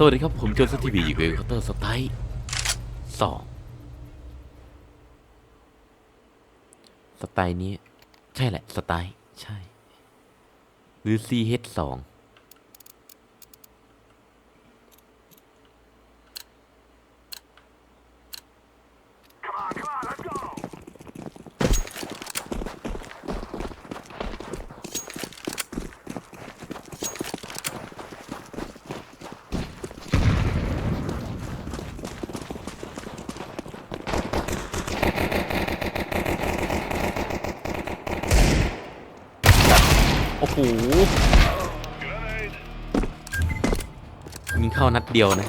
สวัสดีครับ ผมโจนสทีวีอยู่กับเคาน์เตอร์สไตล์สองสไตล์นี้ ใช่แหละ สไตล์ ใช่ หรือ CH สอง โอ้โหยิงเข้านัดเดียวนะ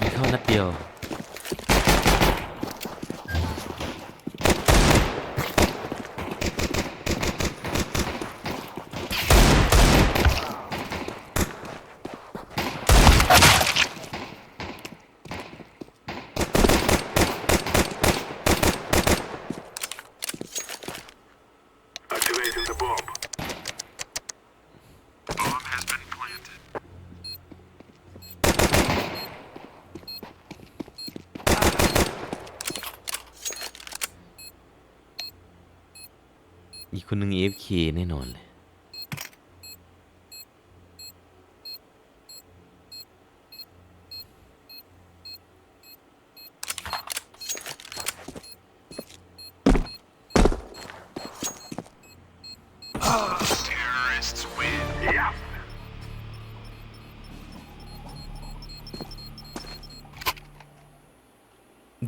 ยิงเข้านัดเดียว Activating the bomb. Bomb has been planted. อีก คนหนึ่ง AFK แน่นอนเลย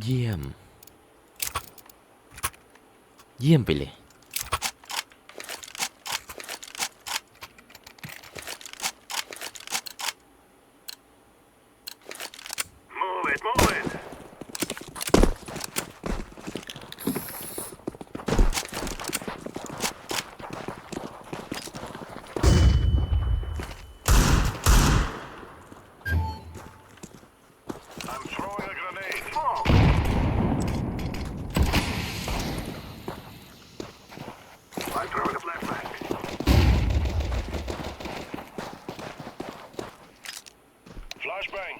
เยี่ยม เยี่ยมไปเลย Move it, move it. I'm throwing a grenade. Smoke. I'm throwing a flashbang. Flashbang.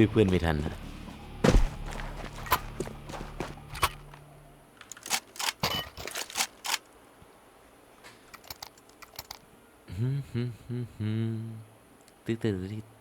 ช่วยเพื่อนไม่ทันนะฮึ่มฮึ่มฮึ่มฮึ่มตึ๊ดตึ๊ด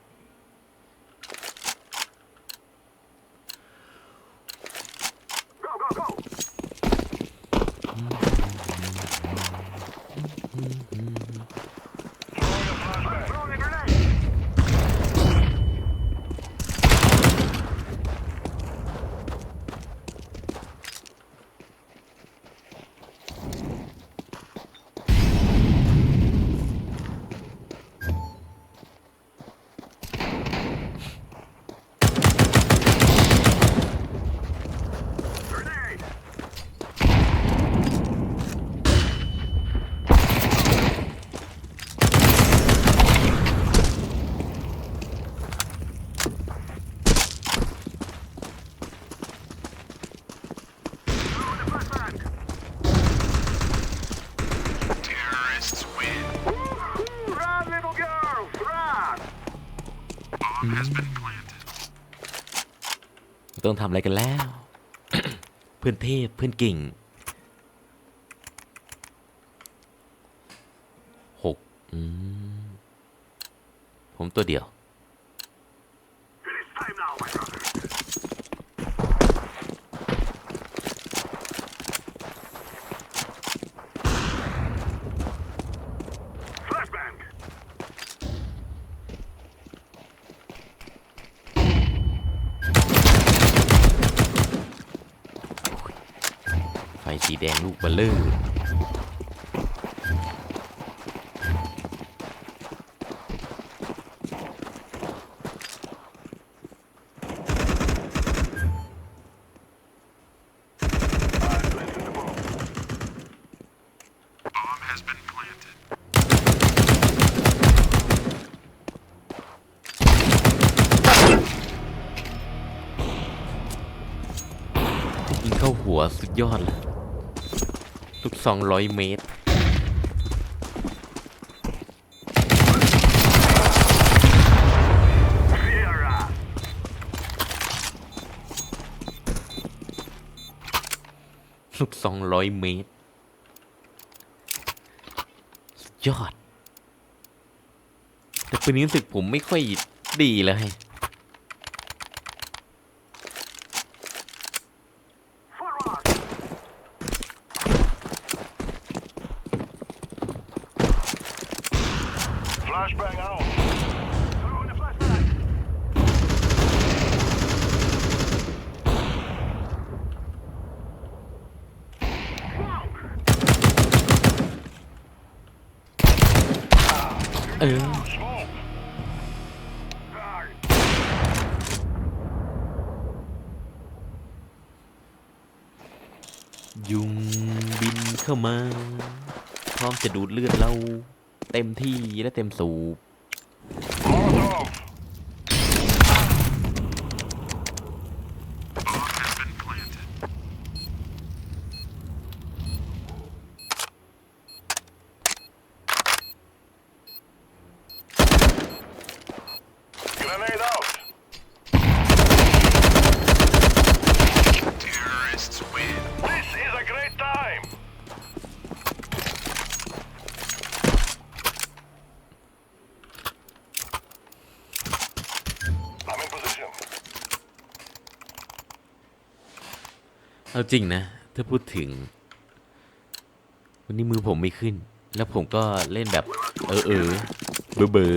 ต้องทำอะไรกันแล้ว เพื่อนเทพเพื่อนกิ่งหกผมตัวเดียว สีแดงลูกบอลเลอร์ยิงเข้าหัวสุดยอดเลย ลูกสองร้อยเมตร ลูกสองร้อยเมตร ยอด แต่ปืนนี้รู้สึกผมไม่ค่อยดีเลย เออ ยุงบินเข้ามา พร้อมจะดูดเลือดเรา เต็มที่และเต็มสูบ Grenade out. Terrorists win. This is a great time. เอาจริงนะ ถ้าพูดถึง วันนี้มือผมไม่ขึ้น แล้วผมก็เล่นแบบ เออเออเบอเบอ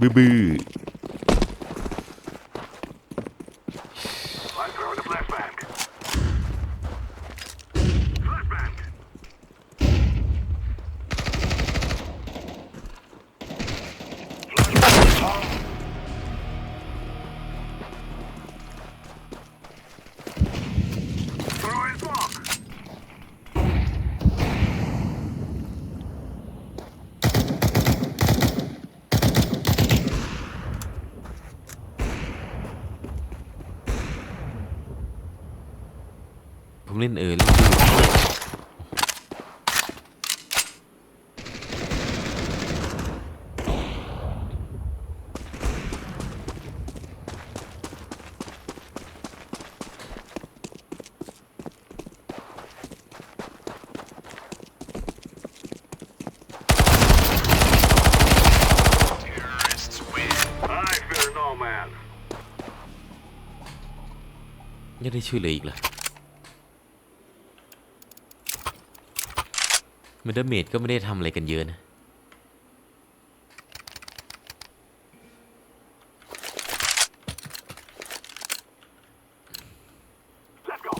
บือบือ I'm throwing a flashbang. Flashbang. Flashbang. Throwing smoke. ผมเล่นเออเล่นบือ I fear no man. ไม่ได้ช่วยเหลืออีกเหรอเมดเมดก็ไม่ได้ทำอะไรกันเยอะนะ Let's go.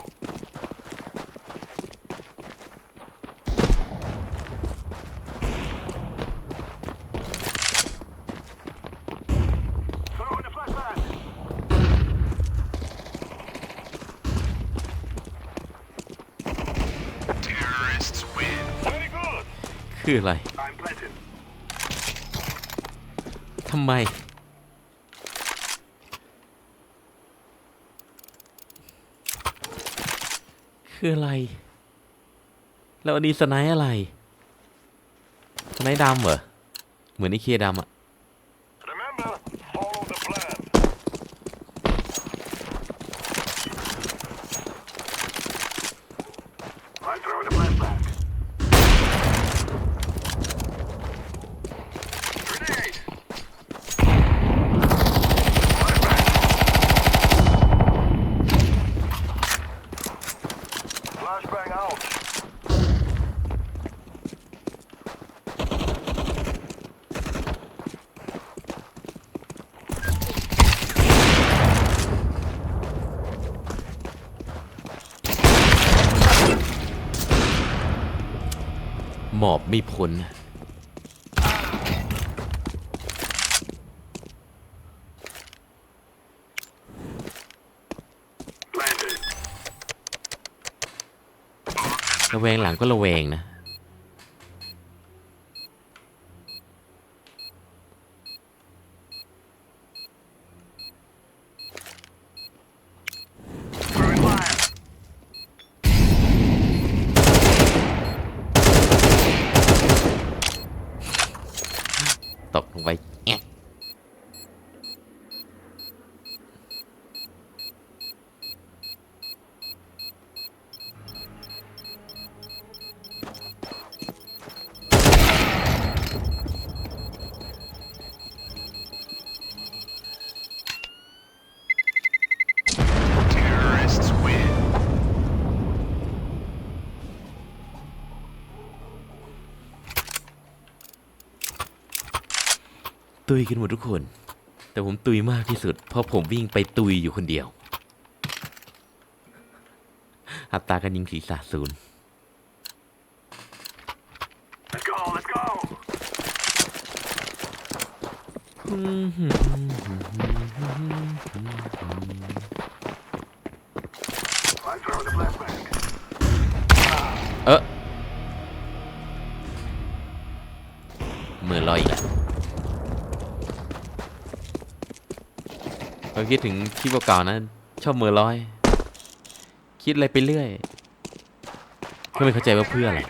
Throwing a flashbang. Terrorists win. Very good. คืออะไรทำไม คืออะไร แล้วอันนี้สไนอะไร สไนดำเหรอ เหมือนไอ้เคดำอะ Remember, follow the plan. I'm throwing a flashbang. Grenade! Flashbang. Flashbang out. หมอบ ไม่พ้นระแวงหลังก็ระแวงนะ ตุยกันหมดทุกคน แต่ผมตุยมากที่สุด เพราะผมวิ่งไปตุยอยู่คนเดียว อัตราการยิงศีรษะศูนย์เออเมื่อลอยอีกแล้ว เราคิดถึงคลิปเก่าๆนะชอบมือร้อย คิดอะไรไปเรื่อยก็ไม่เข้าใจว่าเพื่ออะไร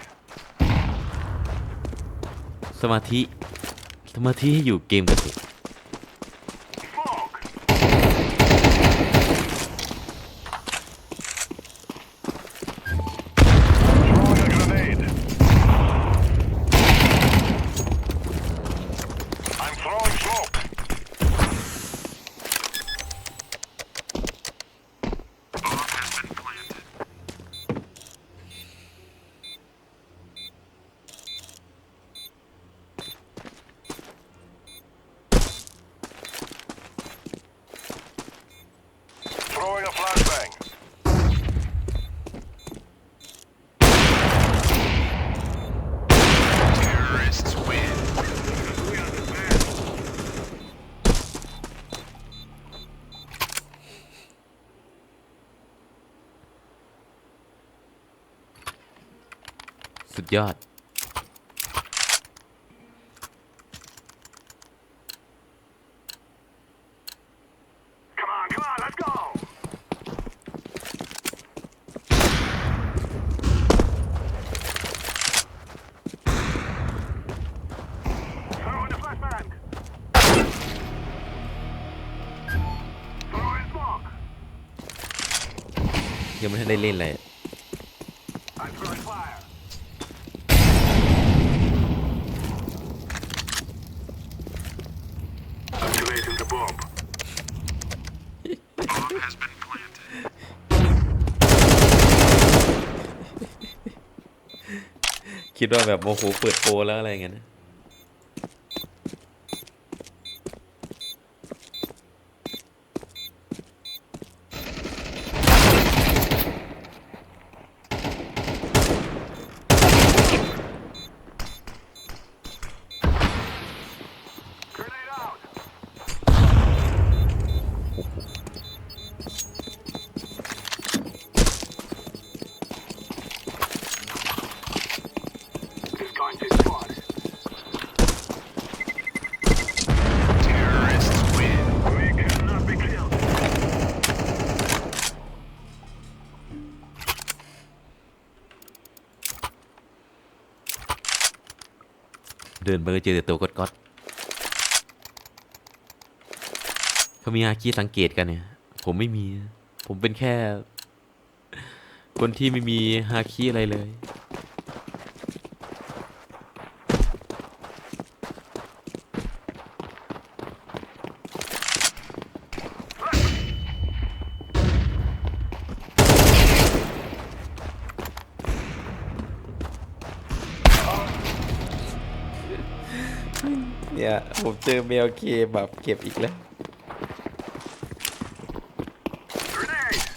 สมาธิ สมาธิให้อยู่เกมกันสิ Smoke. Throwing a grenade. I'm throwing smoke. Bomb has been planted. Throwing a flashbang. Terrorists win. สุด ยอด Come on, come on, let's go. Throwing the flashbang. Throwing smoke. ยังไม่ทันได้เล่นเลย I'm throwing fire. Activating the bomb. Bomb has been planted. คิ ดว่าแบบโมโหเปิดโปรแล้วอะไรเงี้ยนะ เดินไปก็เจอแต่ตัวก๊อดก๊อดเขามีอาคีสังเกตกันเนี่ย ผมไม่มี ผมเป็นแค่ คนที่ไม่มีฮาคีอะไรเลย ผมเจอเมลเคแบบเก็บอีกแล้ว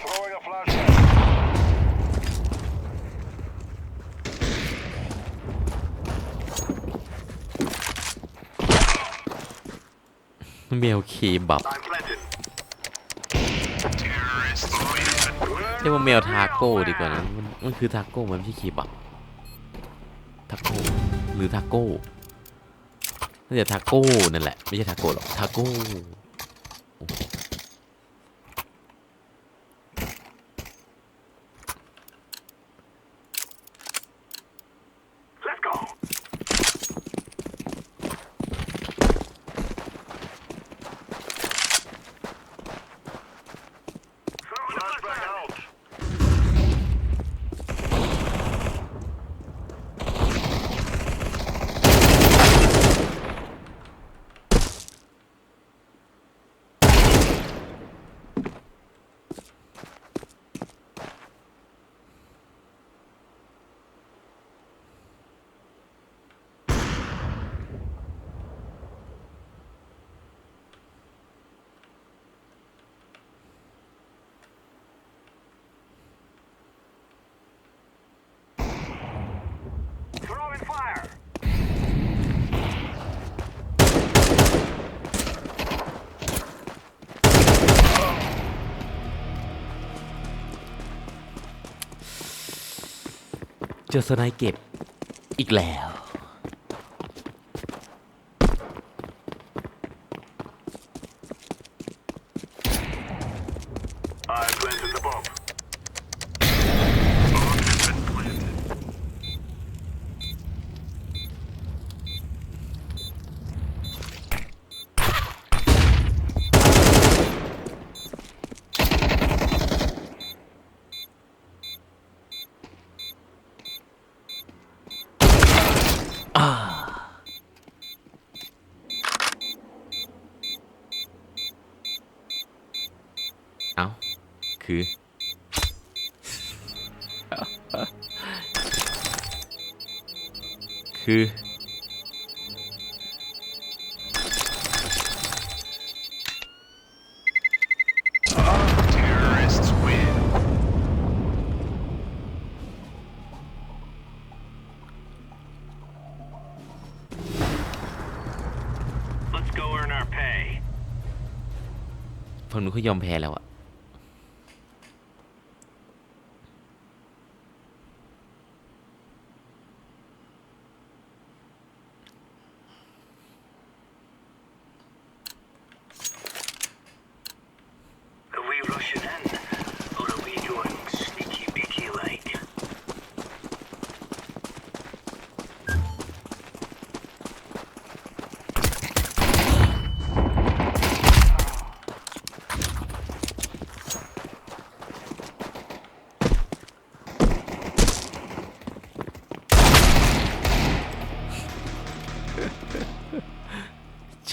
Throwing a flashbang. เมลเคบับ I'm planted. Terrorists win. เรียกว่าเมลทาโก้ดีกว่านะมันมันคือทาโก้มันไม่ใช่เคบับทาโก้หรือทาโก้ น่าจะทาโก้นั่นแหละ ไม่ใช่ทาโก้หรอก ทาโก้ Let's go. Flashbang out. เจอสไนเก็บอีกแล้ว I planted the bomb. เอ้า ถือ คือฟังนู้เขายอมแพ้แล้วอะ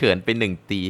เฉือนไปหนึ่งตี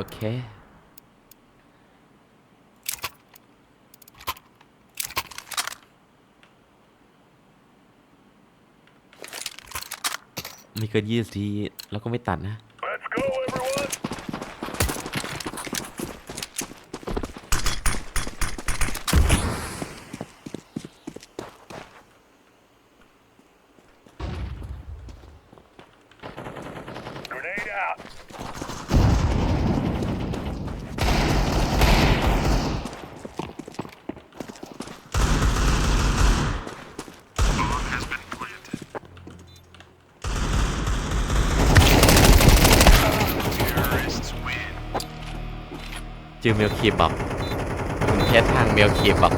อเค ไม่เกินยี่สิบที แล้วก็ไม่ตัดนะ Let's go, everyone! Grenade out! Bomb has been planted. Terrorists win. เจอเมลคีบับคุณแค่ทางเมลคีบับ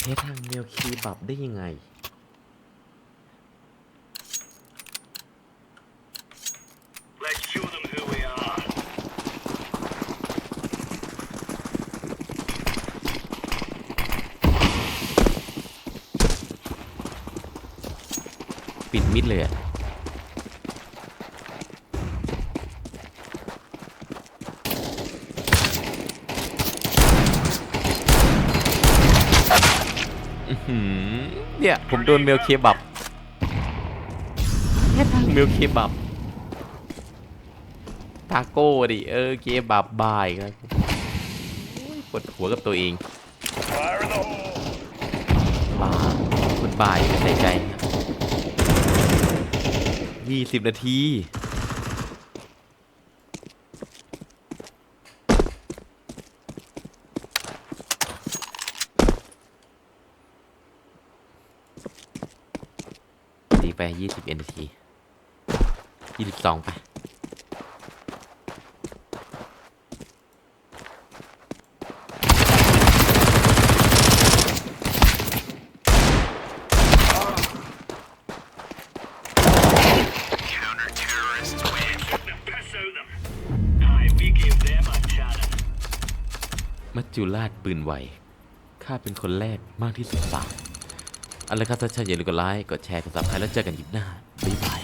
แค่ทางเมลคีบับได้ยังไง ปิดมิดเลยอะอื้อหือเนี่ย ผมโดนเมลเคบับแค่ทางเมลเคบับ ทาโก้ดิ เออเคบับบายครับปวดหัวกับตัวเอง Fire in the hole! บ้าคุณบายไม่ใส่ใจ ยี่สิบนาที ดีไปยี่สิบเอ็นาทียี่สิบสองไป จจุราดปืนไวข้าเป็นคนแรกมากที่สุดสามเอาละครับถ้าชอบอย่าลืมกดไลค์ กดแชร์กดซับสไครต์แล้วเจอกันคลิปหน้า บ๊ายบาย